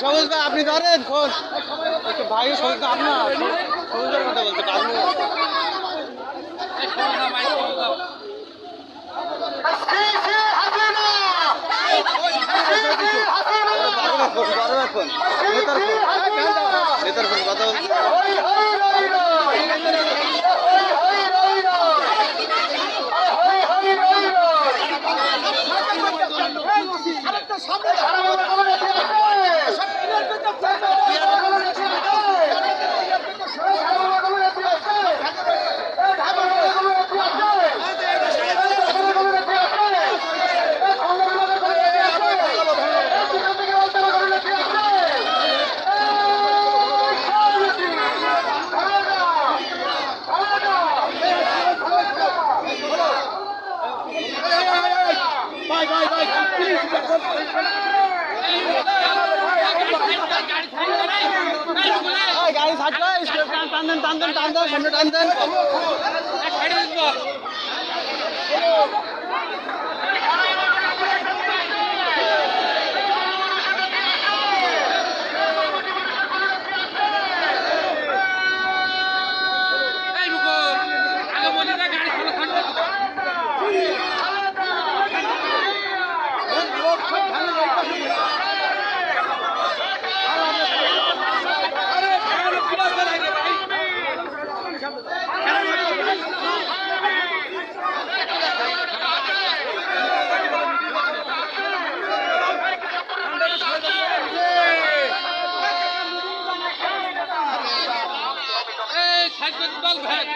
সবুজ ভাই আপনি ধরেন একটু ভাই সবুজ আপনার সবুজের কথা কথা বলতে এই, টান দেন টান দেন টান দেন। সামনে টান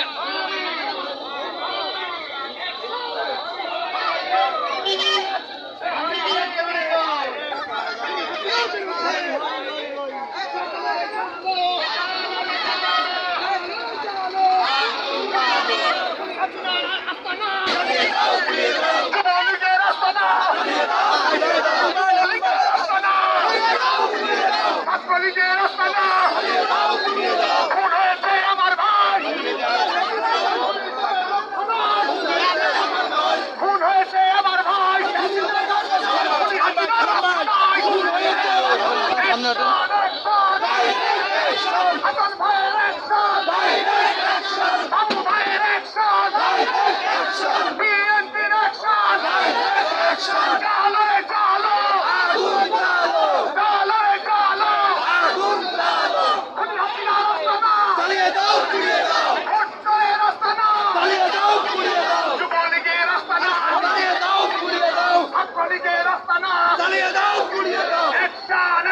দেন আমার ভাই খুন হয়েছে আমার ভাই সামনে ওঠেন। হাসান ভাইয়ের অ্যাকশন বাবু ভাইয়ের অ্যাকশন বিএনপির অ্যাকশন চালো রে চালো চালো রে চালো খুনি হাসিনার আস্তানা ভোটচোরের আস্তানা যুবলীগের আস্তানা ছাত্রলীগের আস্তানা অ্যাকশন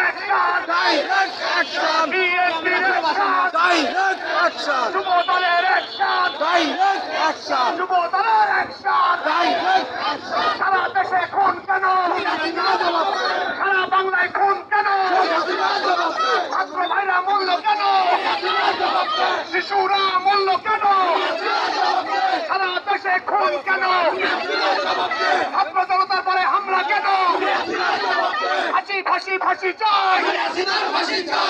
অ্যাকশন বিএনপির অ্যাকশন যুব দলের অ্যাকশন যুব দলের অ্যাকশন সারা দেশে খুন কেন সারা বাংলায় খুন কেন ছাত্র ভাইরা মূল্য কেন শিশুরা মূল্য কেন? সারা দেশে খুন কেন? ছাত্র জনতার পরে হামলা কেন? ফাঁসি ফাঁসি ফাঁসি চাই।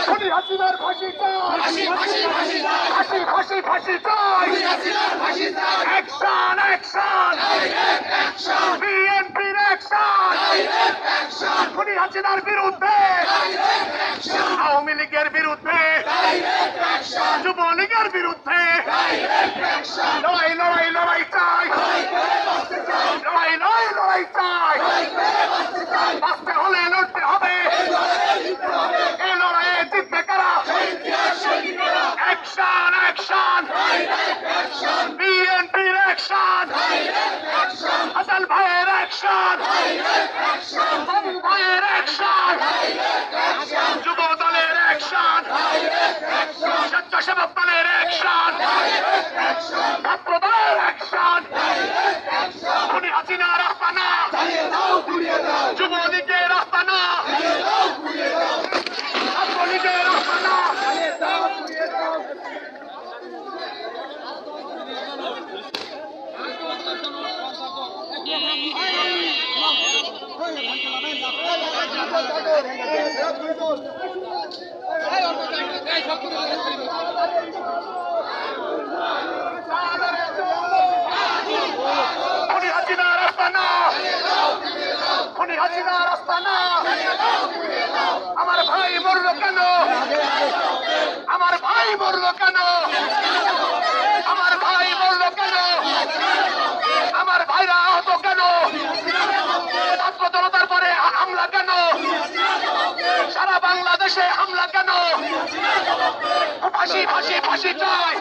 খুনি হাসিনার ফাঁসি চাই। ফাঁসি ফাঁসি ফাঁসি চাই। অ্যাকশন অ্যাকশন বিএনপির অ্যাকশন খুনি হাসিনার বিরুদ্ধে! আওয়ামী লীগের বিরুদ্ধে! যুবলীগের বিরুদ্ধে। লড়াই লড়াই লড়াই চাই। লড়াই লড়াই লড়াই চাই। বাঁচতে হলে লড়তে হবে। এই লড়াইয়ে জিতবে কারা? অ্যাকশন অ্যাকশন বিএনপির অ্যাকশন হাসান ভাইয়ের অ্যাকশন বাবু ভাইয়ের অ্যাকশন যুব দলের অ্যাকশন স্বেচ্ছাসেবক দলের অ্যাকশন ছাত্র দলের অ্যাকশন খুনি হাসিনার আস্তানা যুবলীগের আমার ভাই মরল কেন? আমার ভাই মরল কেন? আমার ভাই মরল কেন? আমার ভাইরা আহত কেন? ছাত্র জনতার পরে হামলা কেন? সারা বাংলাদেশে হামলা কেন? ফাঁসি ফাঁসি ফাঁসি চায়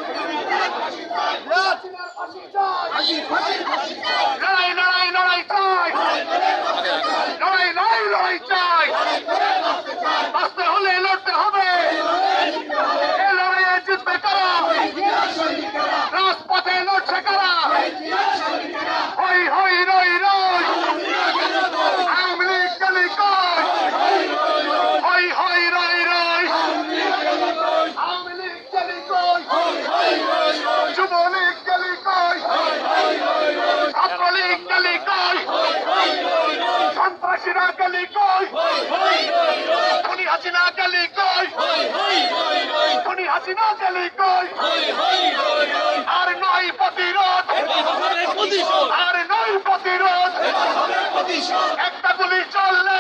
লড়াই লড়াই লড়াই চাই। লড়াই লড়াই লড়াই চাই বাঁচতে হলে লড়তে হবে এ লড়াইয়ে জিতবে কারা রাজপথে লড়ছে কারা হই হই রই রই আওয়ামী লীগ গলি কই হই হই রই রই আওয়ামী লীগ গলি কই যুবলীগ গলি কই ছাত্রলীগ গলি কই সন্ত্রাসীরা গলি কই? খুনি হাসিনা গলি কই? খুনি হাসিনা গলি কই? আর নয় প্রতিরোধ। আর নয় প্রতিরোধ। একটা গুলি চলবে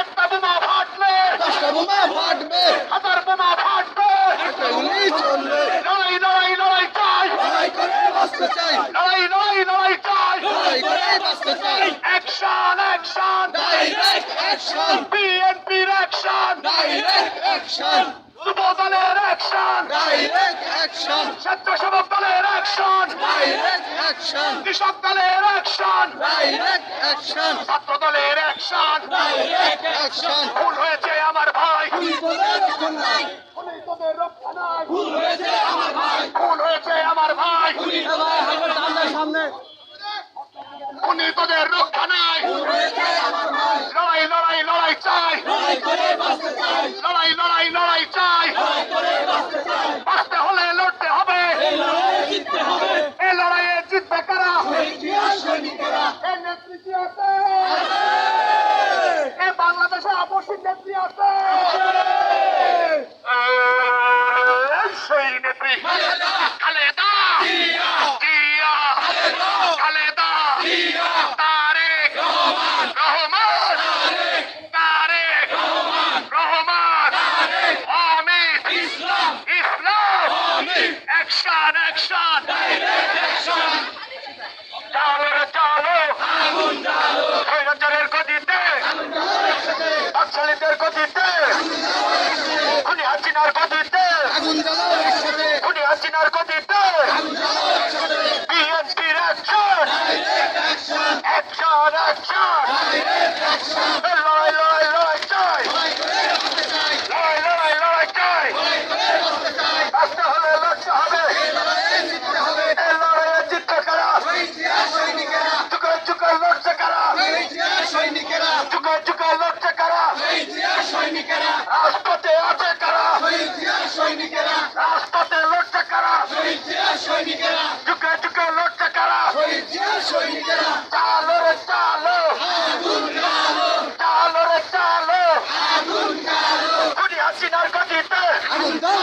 একটা বোমা ফাটলে দশটা বোমা ফাটবে হাজার বোমা ফাটবে একটা গুলি চলবে লড়াই লড়াই লড়াই চাই লড়াই করে বাঁচতে চাই লড়াই লড়াই লড়াই চাই লড়াই করে বাঁচতে চাই অ্যাকশন অ্যাকশন অ্যাকশন বিএনপির অ্যাকশন ডাইরেক্ট অ্যাকশন যুব দলের অ্যাকশন ডাইরেক্ট অ্যাকশন স্বেচ্ছাসেবক দলের অ্যাকশন ডাইরেক্ট অ্যাকশন কৃষক দলের অ্যাকশন ডাইরেক্ট অ্যাকশন ছাত্র দলের অ্যাকশন ডাইরেক্ট অ্যাকশন ভুল হয়েছে আমার ভাই নাই তোদের রক্ষা নাই ভুল হয়েছে আমার ভাই ভুল হয়েছে আমার ভাই হাতের সামনে সামনে উনি তোদের রক্ষা নাই ভুল হয়েছে আমার ভাই লড়াই লড়াই লড়াই চাই লড়াই লড়াই লড়াই চাই। বাঁচতে হলে লড়তে হবে। এই লড়াইয়ে জিতবে কারা? নেতৃত্ব খুনি হাসিনার একসাথে। খুনি হাসিনার গতিতে বিএনপির অ্যাকশন অ্যাকশন অ্যাকশন লড়াই লড়াই লড়াই চাই লড়াই লড়াই লড়াই চাই বাঁচতে হলে লড়তে হবে এই লড়াইয়ে জিততে কারা চুকে চুকে লড়ছে কারা চুকে চুকে লড়ছে কারা রাজপথে আছে কারা রাজপথে লড়ছে কারা চুকে চুকে লড়ছে কারা চালো রে চালো চালো রে চালো খুনি হাসিনার গতিতে আগুন দাও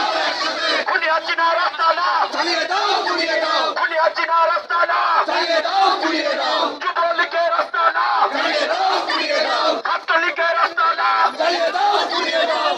খুনি হাসিনার রাস্তা না চালিয়ে দাও পুড়িয়ে দাও। দুনিয়া চিনা রাস্তা না। চালিয়ে দাও পুড়িয়ে দাও। যুবলীগের রাস্তা না। চালিয়ে দাও পুড়িয়ে দাও। ছাত্রলীগের রাস্তা না। চালিয়ে দাও পুড়িয়ে দাও।